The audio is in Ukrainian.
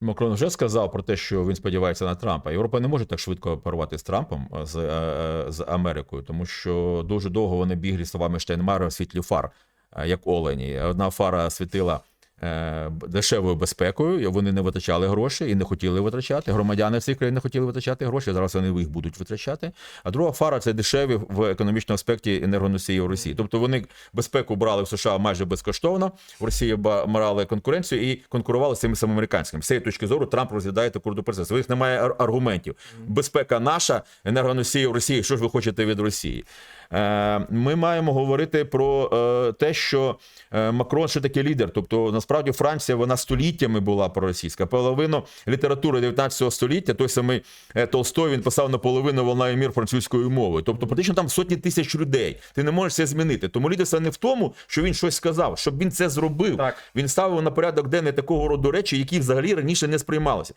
Макрон вже сказав про те, що він сподівається на Трампа. Європа не може так швидко порвати з Трампом з, е, е, з Америкою, тому що дуже довго вони бігли словами Штайнмара в світлі фар, е, як олені. Одна фара світила. Е, Дешевою безпекою, вони не витрачали гроші і не хотіли витрачати. Громадяни цих країн не хотіли витрачати гроші. Зараз вони їх будуть витрачати. А друга фара це дешеві в економічному аспекті енергоносії в Росії. Тобто вони безпеку брали в США майже безкоштовно. В Росії брали конкуренцію і конкурували з цими самими американськими. З цієї точки зору Трамп розглядає таку процес. У них немає аргументів. Безпека наша, енергоносії в Росії. Що ж ви хочете від Росії? Е, Ми маємо говорити про е, те, що е, Макрон ще таки лідер. Тобто, насправді, Франція вона століттями була проросійська. Половину літератури 19 століття, той самий Толстой, він писав наполовину волна і мір французькою мовою. Тобто, практично там сотні тисяч людей. Ти не можеш це змінити. Тому лідерство не в тому, що він щось сказав, щоб він це зробив. Так. Він ставив на порядок денний такого роду речі, які взагалі раніше не сприймалися.